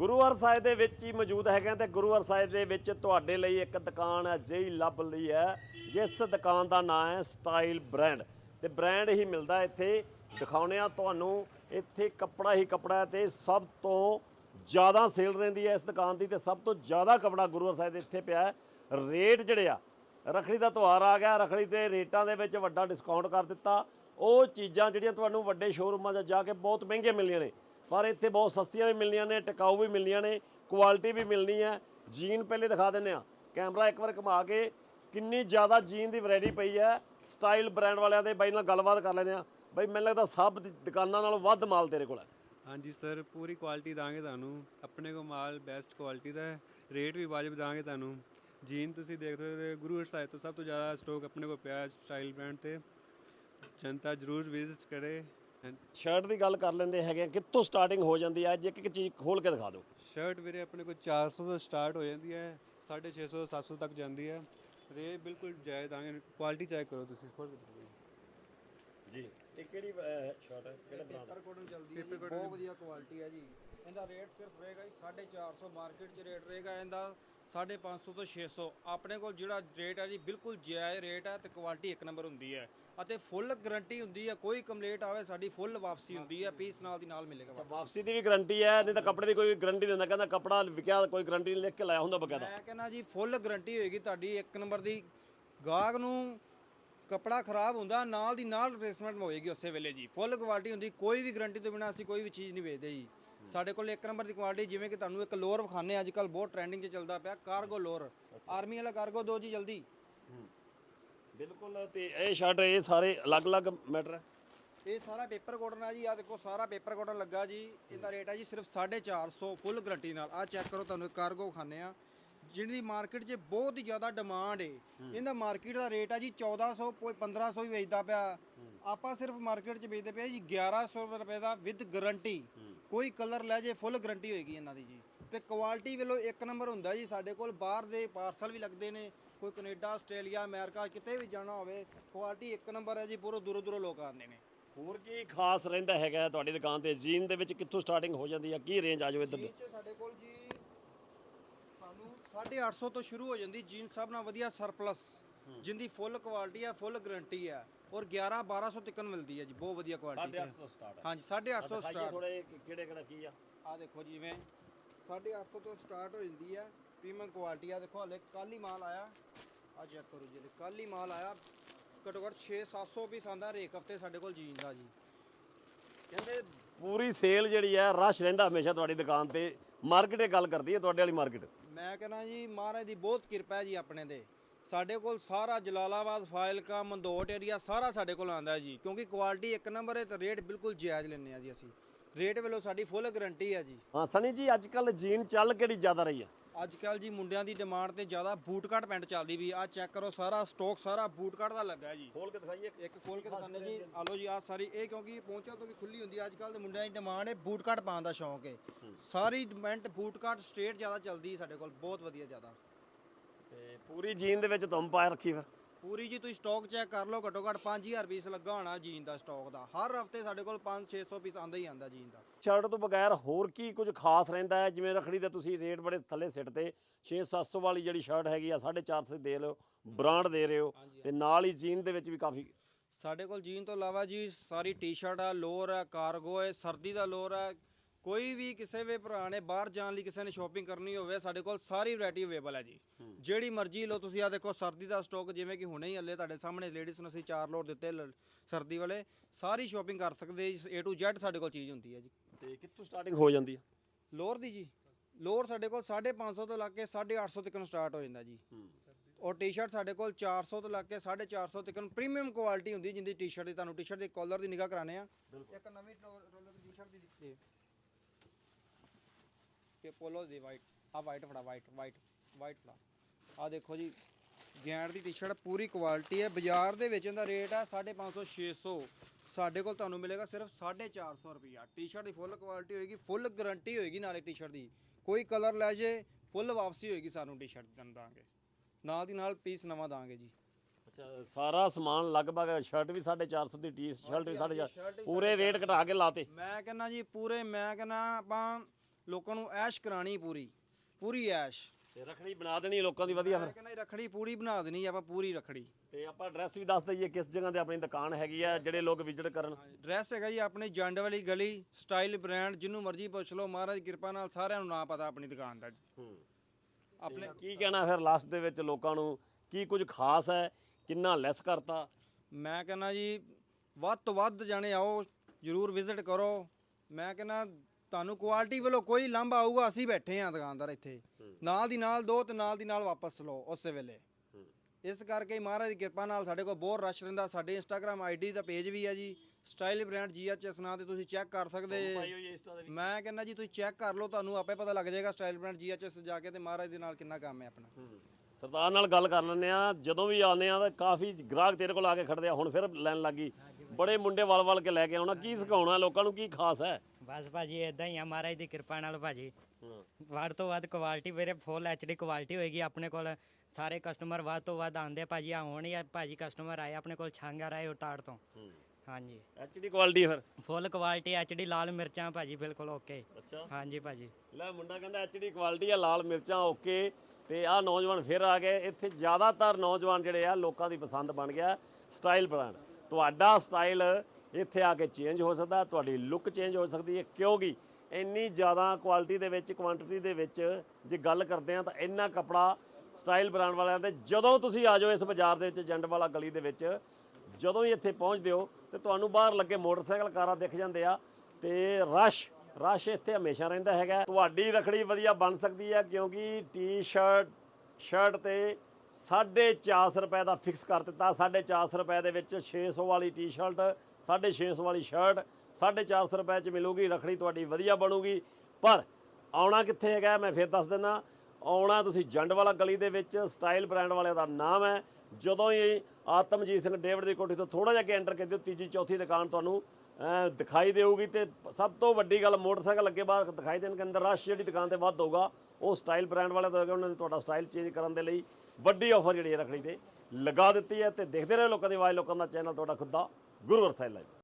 ਗੁਰੂਵਾਰ ਸਾਹਿਬ ਦੇ ਵਿੱਚ ਹੀ ਮੌਜੂਦ ਹੈਗੇ ਹਾਂ ਤੇ ਗੁਰੂਵਾਰ ਸਾਹਿਬ ਦੇ ਵਿੱਚ ਤੁਹਾਡੇ ਲਈ ਇੱਕ ਦੁਕਾਨ ਅਜਿਹੀ ਲੱਭ ਲਈ ਹੈ, ਜਿਸ ਦੁਕਾਨ ਦਾ ਨਾਮ ਹੈ ਸਟਾਈਲ ਬ੍ਰਾਂਡ। ਤੇ ਬ੍ਰਾਂਡ ਹੀ ਮਿਲਦਾ ਇੱਥੇ। ਦਿਖਾਉਣੇ ਆ ਤੁਹਾਨੂੰ, ਇੱਥੇ ਕੱਪੜਾ ਹੀ ਕੱਪੜਾ ਹੈ ਤੇ ਸਭ ਤੋਂ ਜ਼ਿਆਦਾ ਸੇਲ ਰਹਿੰਦੀ ਹੈ ਇਸ ਦੁਕਾਨ ਦੀ ਤੇ ਸਭ ਤੋਂ ਜ਼ਿਆਦਾ ਕੱਪੜਾ ਗੁਰੂਵਾਰ ਸਾਹਿਬ ਦੇ ਇੱਥੇ ਪਿਆ ਹੈ। ਰੇਟ ਜਿਹੜੇ ਆ, ਰਖੜੀ ਦਾ ਤਿਉਹਾਰ ਆ ਗਿਆ, ਰਖੜੀ ਦੇ ਰੇਟਾਂ ਦੇ ਵਿੱਚ ਵੱਡਾ ਡਿਸਕਾਊਂਟ ਕਰ ਦਿੱਤਾ। ਉਹ ਚੀਜ਼ਾਂ ਜਿਹੜੀਆਂ ਤੁਹਾਨੂੰ ਵੱਡੇ ਸ਼ੋਰੂਮਾਂ 'ਚ ਜਾ ਕੇ ਬਹੁਤ ਮਹਿੰਗੀਆਂ ਮਿਲਣੀਆਂ ਨੇ। ਪਰ ਇੱਥੇ ਬਹੁਤ ਸਸਤੀਆਂ ਵੀ ਮਿਲਣੀਆਂ ਨੇ, ਟਿਕਾਊ ਵੀ ਮਿਲਣੀਆਂ ਨੇ, ਕੁਆਲਿਟੀ ਵੀ ਮਿਲਣੀ ਹੈ। ਜੀਨ ਪਹਿਲੇ ਦਿਖਾ ਦਿੰਨੇ ਆ ਕੈਮਰਾ ਇੱਕ ਵਾਰ ਘੁਮਾ ਕੇ ਕਿੰਨੀ ਜ਼ਿਆਦਾ ਜੀਨ ਦੀ ਵੈਰਾਈਟੀ ਪਈ ਹੈ। ਸਟਾਈਲ ਬ੍ਰਾਂਡ ਵਾਲਿਆਂ ਦੇ ਬਾਈ ਨਾਲ ਗੱਲਬਾਤ ਕਰ ਲੈਂਦੇ ਆ ਬਾਈ, ਮੈਨੂੰ ਲੱਗਦਾ ਸਭ ਦੁਕਾਨਾਂ ਨਾਲੋਂ ਵੱਧ ਮਾਲ ਤੇਰੇ ਕੋਲ ਹੈ। ਹਾਂਜੀ ਸਰ, ਪੂਰੀ ਕੁਆਲਿਟੀ ਦਾਂਗੇ ਤੁਹਾਨੂੰ। ਆਪਣੇ ਕੋ ਮਾਲ ਬੈਸਟ ਕੁਆਲਿਟੀ ਦਾ ਹੈ। ਰੇਟ ਵੀ ਵਾਜਬ ਦਾਂਗੇ ਤੁਹਾਨੂੰ। ਜੀਨ ਤੁਸੀਂ ਦੇਖ ਰਹੇ ਹੋ ਗੁਰੂ ਸਾਹਿਬ ਤੋਂ ਸਭ ਤੋਂ ਜ਼ਿਆਦਾ ਸਟਾਕ ਆਪਣੇ ਕੋ ਪਿਆ ਸਟਾਈਲ ਬ੍ਰਾਂਡ ਤੇ। ਜਨਤਾ ਜ਼ਰੂਰ ਵਿਜ਼ਿਟ ਕਰੇ। ਸ਼ਰਟ ਦੀ ਗੱਲ ਕਰ ਲੈਂਦੇ ਹੈਗੇ ਆ, ਕਿੱਥੋਂ ਸਟਾਰਟਿੰਗ ਹੋ ਜਾਂਦੀ ਹੈ ਅੱਜ ਇੱਕ ਇੱਕ ਚੀਜ਼ ਖੋਲ ਕੇ ਦਿਖਾ ਦਿਓ। ਸ਼ਰਟ ਵੀਰੇ ਆਪਣੇ ਕੋ 400 ਤੋਂ ਸਟਾਰਟ ਹੋ ਜਾਂਦੀ ਹੈ 650 700 ਤੱਕ ਜਾਂਦੀ ਹੈ। ਰੇਟ ਬਿਲਕੁਲ ਜਾਇਜ਼ ਦਾਂਗੇ ਕੁਆਲਿਟੀ ਚੈੱਕ ਕਰੋ ਤੁਸੀਂ ਖੋਲ ਕੇ ਦੇਖੋ ਜੀ। ਇਹ ਕਿਹੜੀ ਸ਼ਰਟ ਹੈ? ਕਿਹੜਾ ਬ੍ਰਾਂਡ ਪੇਪਰ ਕੋਟਨ ਚੱਲਦੀ ਹੈ ਜੀ। ਬਹੁਤ ਵਧੀਆ ਕੁਆਲਿਟੀ ਹੈ ਜੀ। ਇਹਦਾ ਰੇਟ ਸਿਰਫ ਰਹੇਗਾ ਜੀ 450 ਮਾਰਕੀਟ 'ਚ ਰੇਟ ਰਹੇਗਾ ਇਹਦਾ 550 ਤੋਂ 600 ਆਪਣੇ ਕੋਲ ਜਿਹੜਾ ਰੇਟ ਹੈ ਜੀ ਬਿਲਕੁਲ ਜਾਇਜ਼ ਰੇਟ ਹੈ ਤੇ ਕੁਆਲਿਟੀ ਇੱਕ ਨੰਬਰ ਹੁੰਦੀ ਹੈ। ਅਤੇ ਫੁੱਲ ਗਾਰੰਟੀ ਹੁੰਦੀ ਹੈ ਕੋਈ ਕੰਪਲੇਂਟ ਆਵੇ ਸਾਡੀ ਫੁੱਲ ਵਾਪਸੀ ਹੁੰਦੀ ਹੈ ਪੀਸ ਨਾਲ ਦੀ ਨਾਲ ਮਿਲੇਗਾ ਵਾਪਸ। ਵਾਪਸੀ ਦੀ ਵੀ ਗਾਰੰਟੀ ਹੈ ਨਹੀਂ ਤਾਂ ਕੱਪੜੇ ਦੀ ਕੋਈ ਗਾਰੰਟੀ ਦਿੰਦਾ ਕਹਿੰਦਾ ਕੱਪੜਾ ਵਿਕਿਆ ਕੋਈ ਗਾਰੰਟੀ ਨਹੀਂ ਲਿਖ ਕੇ ਲਾਇਆ ਹੁੰਦਾ ਬਕਾਇਦਾ। ਮੈਂ ਕਹਿੰਦਾ ਜੀ ਫੁੱਲ ਗਾਰੰਟੀ ਹੋਏਗੀ ਤੁਹਾਡੀ ਇੱਕ ਨੰਬਰ ਦੀ ਗਾਹਕ ਨੂੰ ਕਪੜਾ ਖਰਾਬ ਹੁੰਦਾ ਨਾਲ ਦੀ ਨਾਲ ਰਿਪਲੇਸਮੈਂਟ ਹੋਏਗੀ ਉਸੇ ਵੇਲੇ ਜੀ। ਫੁੱਲ ਕੁਆਲਿਟੀ ਹੁੰਦੀ ਕੋਈ ਵੀ ਗਾਰੰਟੀ ਤੋਂ ਬਿਨਾਂ ਅਸੀਂ ਕੋਈ ਵੀ ਚੀਜ਼ ਨਹੀਂ ਵੇਚਦੇ ਜੀ। ਸਾਡੇ ਕੋਲ ਇੱਕ ਨੰਬਰ ਦੀ ਕੁਆਲਿਟੀ ਜਿਵੇਂ ਕਿ ਤੁਹਾਨੂੰ ਇੱਕ ਲੋਅਰ ਵਿਖਾਣੇ ਅੱਜ ਕੱਲ ਬਹੁਤ ਟ੍ਰੈਂਡਿੰਗ 'ਚ ਚੱਲਦਾ ਪਿਆ ਕਾਰਗੋ ਲੋਅਰ ਆਰਮੀ ਵਾਲਾ ਕਾਰਗੋ ਦੋ ਜੀ ਜਲਦੀ। ਬਿਲਕੁਲ ਤੇ ਇਹ ਸ਼ਰਟ ਇਹ ਸਾਰੇ ਅਲੱਗ-ਅਲੱਗ ਮੈਟਰ ਹੈ? ਇਹ ਸਾਰਾ ਪੇਪਰ ਕੋਟਨ ਆ ਜੀ ਆ ਦੇਖੋ ਸਾਰਾ ਪੇਪਰ ਕੋਟਨ ਲੱਗਾ ਜੀ। ਇਹਦਾ ਰੇਟ ਹੈ ਜੀ ਸਿਰਫ 450 ਫੁੱਲ ਗਾਰੰਟੀ ਨਾਲ। ਆ ਚੈੱਕ ਕਰੋ ਤੁਹਾਨੂੰ ਕਾਰਗੋ ਵਿਖਾਣੇ ਆ ਜਿਹਦੀ ਮਾਰਕੀਟ 'ਚ ਬਹੁਤ ਹੀ ਜ਼ਿਆਦਾ ਡਿਮਾਂਡ ਏ। ਇਹਦਾ ਮਾਰਕੀਟ ਦਾ ਰੇਟ ਆ ਜੀ 1400 ਕੋਈ 1500 ਵੀ ਵੇਚਦਾ ਪਿਆ। ਆਪਾਂ ਸਿਰਫ ਮਾਰਕੀਟ 'ਚ ਵੇਚਦੇ ਪਿਆ ਜੀ 1100 ਰੁਪਏ ਦਾ ਵਿਦ ਗਾਰੰਟੀ ਕੋਈ ਕਲਰ ਲੈ ਜੇ ਫੁੱਲ ਗਾਰੰਟੀ ਹੋਏਗੀ ਇਹਨਾਂ ਦੀ ਜੀ। ਤੇ ਕੁਆਲਿਟੀ ਵੱਲੋਂ ਇੱਕ ਨੰਬਰ ਹੁੰਦਾ ਜੀ ਸਾਡੇ ਕੋਲ ਬਾਹਰ ਦੇ ਪਾਰਸਲ ਵੀ ਲੱਗਦੇ ਨੇ। ਕੋਈ ਕੈਨੇਡਾ ਆਸਟ੍ਰੇਲੀਆ ਅਮਰੀਕਾ ਕਿਤੇ ਵੀ ਜਾਣਾ ਹੋਵੇ ਕੁਆਲਿਟੀ ਇੱਕ ਨੰਬਰ ਹੈ ਜੀ ਪੂਰੇ ਦੂਰੋਂ ਦੂਰੋਂ ਲੋਕ ਆਉਂਦੇ ਨੇ। ਹੋਰ ਕੀ ਖਾਸ ਰਹਿੰਦਾ ਹੈਗਾ ਤੁਹਾਡੀ ਦੁਕਾਨ ਤੇ? ਜੀਨ ਦੇ ਵਿੱਚ ਕਿੱਥੋਂ ਸਟਾਰਟਿੰਗ ਹੋ ਜਾਂਦੀ ਹੈ ਕੀ ਰੇਂਜ ਆ ਜਾਓ ਇੱਧਰ? ਦੀ? ਸਾਡੇ ਕੋਲ ਜੀ 850 ਤੋਂ ਸ਼ੁਰੂ ਹੋ ਜਾਂਦੀ ਜੀਨ ਸਭ ਨਾਲ ਵਧੀਆ ਸਰਪਲਸ ਜਿੰਦੀ ਫੁੱਲ ਕੁਆਲਿਟੀ ਹੈ ਫੁੱਲ ਗਾਰੰਟੀ ਹੈ ਔਰ 11 1200 ਤੱਕ ਮਿਲਦੀ ਹੈ ਜੀ ਬਹੁਤ ਵਧੀਆ ਕੁਆਲਿਟੀ ਤੋਂ। ਸਟਾਰਟ ਹਾਂਜੀ 850 ਤੋਂ ਸਟਾਰਟ ਥੋੜੇ ਕਿਹੜੇ ਕਿਹੜਾ ਕੀ ਆ? ਆ ਦੇਖੋ ਜਿਵੇਂ 850 ਤੋਂ ਸਟਾਰਟ ਹੋ ਜਾਂਦੀ ਹੈ ਪ੍ਰੀਮੀਅਮ ਕੁਆਲਿਟੀ ਆ। ਦੇਖੋ ਹਲੇ ਕੱਲ ਹੀ ਮਾਲ ਆਇਆ। ਆ ਚੈੱਕ ਕਰੋ ਜੀ ਕੱਲ ਹੀ ਮਾਲ ਆਇਆ। ਘੱਟੋ ਘੱਟ 6 700 ਪੀਸ ਆਂਦਾ ਹਰੇਕ ਹਫ਼ਤੇ ਸਾਡੇ ਕੋਲ ਜੀਨ ਦਾ ਜੀ। ਕਹਿੰਦੇ ਪੂਰੀ ਸੇਲ ਜਿਹੜੀ ਹੈ ਰਸ਼ ਰਹਿੰਦਾ ਹਮੇਸ਼ਾ ਤੁਹਾਡੀ ਦੁਕਾਨ ਤੇ। ਮਾਰਕੀਟ ਇਹ ਗੱਲ ਕਰਦੀ ਹੈ ਤੁਹਾਡੇ ਵਾਲੀ ਮਾਰਕੀਟ। ਮੈਂ ਕਹਿੰਦਾ ਜੀ, ਮਹਾਰਾਜ ਦੀ ਬਹੁਤ ਕਿਰਪਾ ਹੈ ਜੀ ਆਪਣੇ ਤੇ। ਸਾਡੇ ਕੋਲ ਸਾਰਾ ਜਲਾਲਾਬਾਦ ਫਾਇਲਕਾ ਮੰਦੋਟ ਏਰੀਆ ਸਾਰਾ ਸਾਡੇ ਕੋਲ ਆਂਦਾ ਜੀ। ਕਿਉਂਕਿ ਕੁਆਲਿਟੀ ਇੱਕ ਨੰਬਰ ਹੈ ਤੇ ਰੇਟ ਬਿਲਕੁਲ ਜਾਇਜ਼ ਲੈਂਦੇ ਆ ਜੀ ਅਸੀਂ। ਰੇਟ ਵੱਲੋਂ ਸਾਡੀ ਫੁੱਲ ਗਾਰੰਟੀ ਹੈ ਜੀ। ਹਾਂ ਸਨੀ ਜੀ ਅੱਜ ਕੱਲ ਜੀਨ ਚੱਲ ਕਿਹੜੀ ਜ਼ਿਆਦਾ ਰਹੀ ਹੈ ਅੱਜ ਕੱਲ ਜੀ ਮੁੰਡਿਆਂ ਦੀ ਡਿਮਾਂਡ ਤੇ ਜ਼ਿਆਦਾ ਬੂਟ ਕੱਟ ਪੈਂਟ ਚੱਲਦੀ ਵੀ ਆ ਚੈੱਕ ਕਰੋ ਸਾਰਾ ਸਟਾਕ ਸਾਰਾ ਬੂਟ ਕੱਟ ਦਾ ਲੱਗਾ ਜੀ। ਖੋਲ ਕੇ ਦਿਖਾਈਏ। ਇੱਕ ਖੋਲ ਕੇ ਦਿਖਾਉਂਦੇ ਜੀ ਆ ਲਓ ਜੀ ਆ ਸਾਰੀ ਇਹ ਕਿਉਂਕਿ ਪਹੁੰਚਾ ਤੋਂ ਵੀ ਖੁੱਲੀ ਹੁੰਦੀ ਅੱਜ ਕੱਲ ਦੇ ਮੁੰਡਿਆਂ ਦੀ ਡਿਮਾਂਡ ਹੈ ਬੂਟ ਕੱਟ ਪਾਉਣ ਦਾ ਸ਼ੌਂਕ ਹੈ। ਸਾਰੀ ਡਿਮਾਂਡ ਬੂਟ ਕੱਟ ਸਟ੍ਰੇਟ ਜ਼ਿਆਦਾ ਚੱਲਦੀ ਸਾਡੇ ਕੋਲ ਬਹੁਤ ਵਧੀਆ ਜ਼ਿਆਦਾ। ਤੇ ਪੂਰੀ ਜੀਨ ਦੇ ਵਿੱਚ ਤੁਮ ਪਾ ਰੱਖੀ ਫਿਰ। ਪੂਰੀ ਜੀ ਤੁਸੀਂ ਸਟਾਕ ਚੈੱਕ ਕਰ ਲਓ ਘੱਟੋ ਘੱਟ 5000 ਪੀਸ ਲੱਗਾ ਹੋਣਾ ਜੀਨ ਦਾ ਸਟਾਕ ਦਾ। ਹਰ ਹਫ਼ਤੇ ਸਾਡੇ ਕੋਲ 5-600 ਪੀਸ ਆਂਦਾ ਹੀ ਆਂਦਾ ਜੀਨ ਦਾ। ਸ਼ਰਟ ਤੋਂ ਬਗੈਰ ਹੋਰ ਕੀ ਕੁਝ ਖਾਸ ਰਹਿੰਦਾ ਹੈ? ਜਿਵੇਂ ਰਖੜੀ ਦੇ ਤੁਸੀਂ ਰੇਟ ਬੜੇ ਥੱਲੇ ਸਿੱਟ ਤੇ 6-700 ਵਾਲੀ ਜਿਹੜੀ ਸ਼ਰਟ ਹੈਗੀ ਆ 450 ਦੇ ਲਿਓ ਬ੍ਰਾਂਡ ਦੇ ਰਹੇ ਹੋ ਤੇ ਨਾਲ ਹੀ ਜੀਨ ਦੇ ਵਿੱਚ ਵੀ ਕਾਫੀ ਸਾਡੇ ਕੋਲ ਜੀਨ ਤੋਂ ਇਲਾਵਾ ਜੀ ਸਾਰੀ ਟੀ-ਸ਼ਰਟ ਆ ਲੋਅਰ ਆ ਕਾਰਗੋ ਹੈ ਸਰਦੀ ਦਾ ਲੋਅਰ ਆ ਕੋਈ ਵੀ ਕਿਸੇ ਵੀ ਭਰਾ ਨੇ ਬਾਹਰ ਜਾਣ ਲਈ ਕਿਸੇ ਨੇ ਸ਼ਾਪਿੰਗ ਕਰਨੀ ਹੋਵੇ ਸਾਡੇ ਕੋਲ ਸਾਰੀ ਵੈਰਾਈਟੀ ਅਵੇਲੇਬਲ ਹੈ ਜੀ। ਜਿਹੜੀ ਮਰਜ਼ੀ ਲਓ ਤੁਸੀਂ ਆ ਦੇਖੋ ਸਰਦੀ ਦਾ ਸਟਾਕ ਜਿਵੇਂ ਕਿ ਹੁਣੇ ਹੀ ਹੱਲੇ ਤੁਹਾਡੇ ਸਾਹਮਣੇ ਲੇਡੀਜ਼ ਨੂੰ ਅਸੀਂ ਚਾਰ ਲੋਡ ਦਿੱਤੇ ਲ- ਸਰਦੀ ਵਾਲੇ ਸਾਰੀ ਸ਼ਾਪਿੰਗ ਕਰ ਸਕਦੇ ਜੀ A to Z ਸਾਡੇ ਕੋਲ ਚੀਜ਼ ਹੁੰਦੀ ਹੈ ਜੀ। ਤੇ ਕਿੱਥੋਂ ਸਟਾਰਟਿੰਗ ਹੋ ਜਾਂਦੀ ਹੈ ਲੋਅਰ ਦੀ ਜੀ। ਲੋਅਰ ਸਾਡੇ ਕੋਲ 550 ਤੋਂ ਲੱਗ ਕੇ 850 ਤੱਕ ਸਟਾਰਟ ਹੋ ਜਾਂਦਾ ਜੀ। ਔਰ ਟੀ-ਸ਼ਰਟ ਸਾਡੇ ਕੋਲ 400 ਤੋਂ ਲੱਗ ਕੇ 450 ਤੱਕ ਪ੍ਰੀਮੀਅਮ ਕੁਆਲਿਟੀ ਹੁੰਦੀ ਜਿੰਦੀ ਟੀ-ਸ਼ਰਟ ਦੀ ਤੁਹਾਨੂੰ ਟੀ-ਸ਼ਰਟ ਦੇ ਕਾਲਰ ਦੀ ਨਿਗਾਹ ਕਰਾਣੇ ਆ। ਇੱਕ ਨਵੀਂ ਰੋਲਰ ਦੀ ਟੀ-ਸ਼ਰਟ ਦੀ ਕਿ ਪੋਲੋ ਦੀ ਵਾਈਟ ਆ ਵਾਈਟ ਫੜਾ ਵਾਈਟ ਵਾਈਟ ਵਾਈਟ ਫੜਾ। ਆ ਦੇਖੋ ਜੀ ਗੈਂਡ ਦੀ ਟੀ-ਸ਼ਰਟ ਪੂਰੀ ਕੁਆਲਿਟੀ ਹੈ। ਬਾਜ਼ਾਰ ਦੇ ਵਿੱਚ ਇਹਦਾ ਰੇਟ ਹੈ 550 600 ਸਾਡੇ ਕੋਲ ਤੁਹਾਨੂੰ ਮਿਲੇਗਾ ਸਿਰਫ 450 ਰੁਪਿਆ ਟੀ-ਸ਼ਰਟ ਦੀ ਫੁੱਲ ਕੁਆਲਿਟੀ ਹੋਏਗੀ ਫੁੱਲ ਗਾਰੰਟੀ ਹੋਏਗੀ ਨਾਲੇ ਟੀ-ਸ਼ਰਟ ਦੀ। ਕੋਈ ਕਲਰ ਲੈ ਜੇ ਫੁੱਲ ਵਾਪਸੀ ਹੋਏਗੀ ਸਾਨੂੰ ਟੀ-ਸ਼ਰਟ ਦਨ ਦਾਂਗੇ। ਨਾਲ ਦੀ ਨਾਲ ਪੀਸ ਨਵਾਂ ਦਾਂਗੇ ਜੀ। ਅੱਛਾ ਸਾਰਾ ਸਮਾਨ ਲਗਭਗ ਸ਼ਰਟ ਵੀ 450 ਦੀ ਟੀ ਸ਼ਰਟ ਵੀ 450 ਪੂਰੇ ਰੇਟ ਘਟਾ ਕੇ ਲਾਤੇ। ਮੈਂ ਕਹਿੰਦਾ ਜੀ ਪੂਰੇ ਮੈਂ ਕਹਿੰਦਾ ਆਪਾਂ ਲੋਕਾਂ ਨੂੰ ਐਸ਼ ਕਰਾਣੀ ਪੂਰੀ ਪੂਰੀ ਐਸ਼। ਤੇ ਰਖੜੀ ਬਣਾ ਦੇਣੀ ਲੋਕਾਂ ਦੀ ਵਧੀਆ ਮੈਂ ਫਿਰ ਕਹਿੰਦਾ ਰਖੜੀ ਪੂਰੀ ਬਣਾ ਦੇਣੀ ਆਪਾਂ ਪੂਰੀ ਰਖੜੀ। ਤੇ ਆਪਾਂ ਐਡਰੈਸ ਵੀ ਦੱਸ ਦਈਏ ਕਿਸ ਜਗ੍ਹਾ ਤੇ ਆਪਣੀ ਦੁਕਾਨ ਹੈਗੀ ਆ ਜਿਹੜੇ ਲੋਕ ਵਿਜ਼ਿਟ ਕਰਨ। ਡਰੈਸ ਹੈਗਾ ਜੀ ਆਪਣੀ ਜੰਡ ਵਾਲੀ ਗਲੀ ਸਟਾਈਲ ਬ੍ਰਾਂਡ ਜਿੰਨੂੰ ਮਰਜ਼ੀ ਪੁੱਛ ਲਓ ਮਹਾਰਾਜ ਦੀ ਕਿਰਪਾ ਨਾਲ ਸਾਰਿਆਂ ਨੂੰ ਨਾਂ ਪਤਾ ਆਪਣੀ ਦੁਕਾਨ ਦਾ ਜੀ। ਹੂੰ। ਆਪਣੇ ਕੀ ਕਹਿਣਾ ਫਿਰ ਲਾਸਟ ਦੇ ਵਿੱਚ ਲੋਕਾਂ ਨੂੰ ਕੀ ਕੁਝ ਖਾਸ ਹੈ ਕਿੰਨਾ ਲੈਸ ਕਰਤਾ? ਮੈਂ ਕਹਿੰਦਾ ਜੀ ਵੱਧ ਤੋਂ ਵੱਧ ਜਾਣੇ ਆਓ ਜਰੂਰ ਵਿਜ਼ਿਟ ਕਰੋ। ਮੈਂ ਕਹਿੰਦਾ ਤੁਹਾਨੂੰ ਕੁਆਲਿਟੀ ਵੱਲੋਂ ਕੋਈ ਲਾਂਭਾ ਆਊਗਾ ਅਸੀਂ ਬੈਠੇ ਆਂ ਦੁਕਾਨਦਾਰ ਇੱਥੇ। ਨਾਲ ਦੀ ਨਾਲ ਦੋ ਤੇ ਨਾਲ ਦੀ ਨਾਲ ਵਾਪਸ ਲਓ ਉਸੇ ਵੇਲੇ। ਇਸ ਕਰਕੇ ਮਹਾਰਾਜ ਦੀ ਕਿਰਪਾ ਨਾਲ ਸਾਡੇ ਕੋਲ ਬਹੁਤ ਰਸ਼ ਰਹਿੰਦਾ ਸਾਡੇ ਇੰਸਟਾਗ੍ਰam ਆਈਡੀ ਦਾ ਪੇਜ ਵੀ ਹੈ ਜੀ। ਸਟਾਈਲ ਬ੍ਰਾਂਡ ਜੀਐਚਐਸ ਨਾਂ ਤੇ ਤੁਸੀਂ ਚੈੱਕ ਕਰ ਸਕਦੇ ਜੇ। ਮੈਂ ਕਹਿੰਦਾ ਜੀ ਤੁਸੀਂ ਚੈੱਕ ਕਰ ਲਓ ਤੁਹਾਨੂੰ ਆਪੇ ਪਤਾ ਲੱਗ ਜਾਏਗਾ ਸਟਾਈਲ ਬ੍ਰਾਂਡ ਜੀਐਚਐਸ ਜਾ ਕੇ ਤੇ ਮਹਾਰਾਜ ਦੇ ਨਾਲ ਕਿੰਨਾ ਕੰਮ ਹੈ ਆਪਣਾ। ਸਰਦਾਰ ਨਾਲ ਗੱਲ ਕਰ ਲੈਂਦੇ ਆ ਜਦੋਂ ਵੀ ਆਉਂਦੇ ਆ ਤਾਂ ਕਾਫੀ ਗ੍ਰਾਹਕ ਤੇਰੇ ਕੋਲ ਆ ਕੇ ਖੜਦੇ ਆ। ਹੁਣ ਫਿਰ ਲੈਣ ਲੱਗੀ ਬੜੇ ਮੁੰਡੇ ਵਲ ਵਲ ਕੇ ਲੈ ਕੇ ਆਉਣਾ। ਕੀ ਸਿਖਾਉਣਾ ਲੋਕਾਂ ਨੂੰ? ਕੀ ਖਾਸ ਹੈ? ਬਸ ਭਾਜੀ ਇਦਾਂ ਹੀ ਆ ਮਹਾਰਾਜ ਦੀ ਕਿਰਪਾ ਨਾਲ ਭਾਜੀ। ਹਾਂ। ਵੱਧ ਤੋਂ ਵੱਧ ਕੁਆਲਿਟੀ ਵੀਰੇ ਫੁੱਲ ਐਚਡੀ ਕੁਆਲਿਟੀ ਹੋਏਗੀ ਆਪਣੇ ਕੋਲ ਸਾਰੇ ਕਸਟਮਰ ਵੱਧ ਤੋਂ ਵੱਧ ਆਉਂਦੇ ਭਾਜੀ ਆ ਹੁਣ ਹੀ ਆ ਭਾਜੀ ਕਸਟਮਰ ਆਏ ਆਪਣੇ ਕੋਲ ਛਾਂਗਾ ਰਾਏ ਉਤਾੜ ਤੋਂ। ਹਾਂਜੀ। ਐਚਡੀ ਕੁਆਲਿਟੀ ਫਿਰ? ਫੁੱਲ ਕੁਆਲਿਟੀ ਐਚਡੀ ਲਾਲ ਮਿਰਚਾਂ ਭਾਜੀ ਬਿਲਕੁਲ ਓਕੇ ਅੱਛਾ। ਹਾਂਜੀ ਭਾਜੀ। ਲੈ ਮੁੰਡਾ ਕਹਿੰਦਾ ਐਚਡੀ ਕੁਆਲਿਟੀ ਆ ਲਾਲ ਮਿਰਚਾਂ ਓਕੇ ਤੇ ਆ ਨੌਜਵਾਨ ਫਿਰ ਆ ਗਏ। ਇੱਥੇ ਜ਼ਿਆਦਾਤਰ ਨੌਜਵਾਨ ਜਿਹੜੇ ਆ ਲੋਕਾਂ ਦੀ ਪਸੰਦ ਬਣ ਗਿਆ ਸਟਾਈਲ ਬ੍ਰਾਂਡ ਤੁਹਾਡਾ ਸਟਾਈਲ ਇੱਥੇ ਆ ਕੇ ਚੇਂਜ ਹੋ ਸਕਦਾ, ਤੁਹਾਡੀ ਲੁੱਕ ਚੇਂਜ ਹੋ ਸਕਦੀ ਹੈ। ਕਿਉਂਕਿ ਇੰਨੀ ਜ਼ਿਆਦਾ ਕੁਆਲਿਟੀ ਦੇ ਵਿੱਚ ਕੁਆਂਟੀਟੀ ਦੇ ਵਿੱਚ ਜੇ ਗੱਲ ਕਰਦੇ ਆ ਤਾਂ ਇੰਨਾ ਕਪੜਾ ਸਟਾਈਲ ਬ੍ਰਾਂਡ ਵਾਲਿਆਂ ਦੇ, ਜਦੋਂ ਤੁਸੀਂ ਆ ਜਾਓ ਇਸ ਬਾਜ਼ਾਰ ਦੇ ਵਿੱਚ, ਜੰਡ ਵਾਲਾ ਗਲੀ ਦੇ ਵਿੱਚ, ਜਦੋਂ ਹੀ ਇੱਥੇ ਪਹੁੰਚਦੇ ਹੋ ਤੇ ਤੁਹਾਨੂੰ ਬਾਹਰ ਲੱਗੇ ਮੋਟਰਸਾਈਕਲ ਕਾਰਾਂ ਦਿਖ ਜਾਂਦੇ ਆ ਤੇ ਰਸ਼ ਰਸ਼ ਇੱਥੇ ਹਮੇਸ਼ਾ ਰਹਿੰਦਾ ਹੈਗਾ। ਤੁਹਾਡੀ ਰਖੜੀ ਵਧੀਆ ਬਣ ਸਕਦੀ ਹੈ ਕਿਉਂਕਿ ਟੀ-ਸ਼ਰਟ ਸ਼ਰਟ ਤੇ 450 ਰੁਪਏ ਦਾ ਫਿਕਸ ਕਰ ਦਿੱਤਾ। 450 ਰੁਪਏ ਦੇ ਵਿੱਚ 600 ਵਾਲੀ ਟੀ-ਸ਼ਰਟ 650 ਵਾਲੀ ਸ਼ਰਟ 450 ਰੁਪਏ ਚ ਮਿਲੂਗੀ, ਰਖੜੀ ਤੁਹਾਡੀ ਵਧੀਆ ਬਣੂਗੀ। ਪਰ ਆਉਣਾ ਕਿੱਥੇ ਹੈਗਾ ਮੈਂ ਫਿਰ ਦੱਸ ਦਿੰਦਾ। ਆਉਣਾ ਤੁਸੀਂ ਜੰਡ ਵਾਲਾ ਗਲੀ ਦੇ ਵਿੱਚ, ਸਟਾਈਲ ਬ੍ਰਾਂਡ ਵਾਲਿਆਂ ਦਾ ਨਾਮ ਹੈ। ਜਦੋਂ ਹੀ ਆਤਮਜੀਤ ਸਿੰਘ ਡੇਵਿਡ ਦੀ ਕੋਠੀ ਤੋਂ ਥੋੜਾ ਜਿਹਾ ਅੱਗੇ ਐਂਟਰ ਕਰਦੇ ਹੋ ਤੀਜੀ ਚੌਥੀ ਦੁਕਾਨ ਤੁਹਾਨੂੰ ਦਿਖਾਈ ਦੇਊਗੀ ਤੇ ਸਭ ਤੋਂ ਵੱਡੀ ਗੱਲ ਮੋਟਰਸਾਈਕਲ ਅੱਗੇ ਬਾਹਰ ਦਿਖਾਈ ਦੇਣ ਕੇ ਅੰਦਰ ਰਸ਼ ਜਿਹੜੀ ਦੁਕਾਨ ਤੇ ਵੱਧ ਹੋਊਗਾ, ਉਹ ਸਟਾਈਲ ਬ੍ਰਾਂਡ ਵਾਲੇ ਤੋਂ ਹੋਏਗਾ ਉਹਨਾਂ ਨੇ ਤੁਹਾਡਾ ਸਟਾਈਲ ਚੇਂਜ ਕਰਨ ਦੇ ਲਈ ਵੱਡੀ ਆਫਰ ਜਿਹੜੀ ਹੈ ਰੱਖੜੀ ਤੇ ਲਗਾ ਦਿੱਤੀ ਹੈ ਤੇ ਦੇਖਦੇ ਰਹੋ ਲੋਕਾਂ ਦੀ ਆਵਾਜ਼, ਲੋਕਾਂ ਦਾ ਚੈਨਲ ਤੁਹਾਡਾ ਖੁਦ ਦਾ ਗੁਰੂ ਅਰਸਾਈ ਲਾਈਵ।